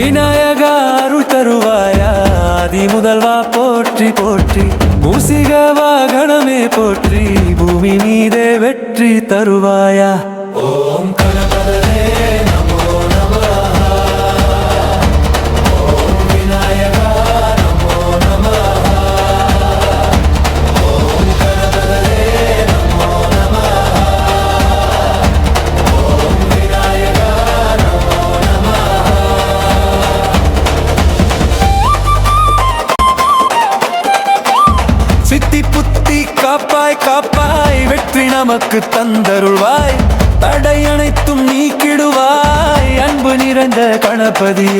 விநாயகா அருள் தருவாயா ஆதி முதல்வா போற்றி போற்றி. மூசிக வாகனமே போற்றி. பூமி மீதே வெற்றி தருவாயா? ஓம் கணபதே காப்பாய் காப்பாய் வெற்றி நமக்கு தந்தருள்வாய். தடை அனைத்தும் நீக்கிடுவாய். அன்பு நிறைந்த கணபதியே.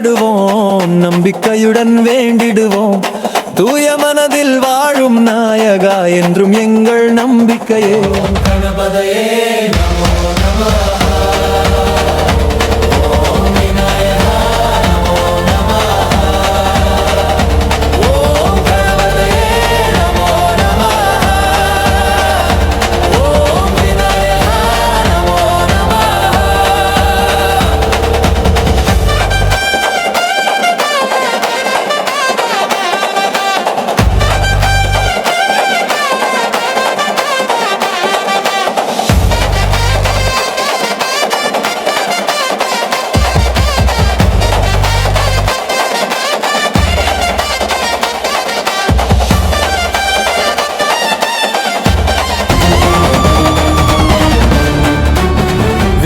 வழிபடுவோம் நம்பிக்கையுடன் வேண்டிடுவோம். தூய மனதில் வாழும் நாயகா என்றும் எங்கள் நம்பிக்கையே. கணபதையே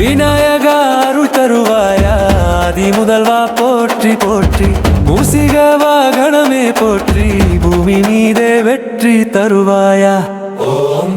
விநாயகா அருள் தருவாயா ஆதி முதல்வா போற்றி போற்றி. மூசிக வாகனமே போற்றி. பூமி மீதே வெற்றி தருவாயா? ஓம்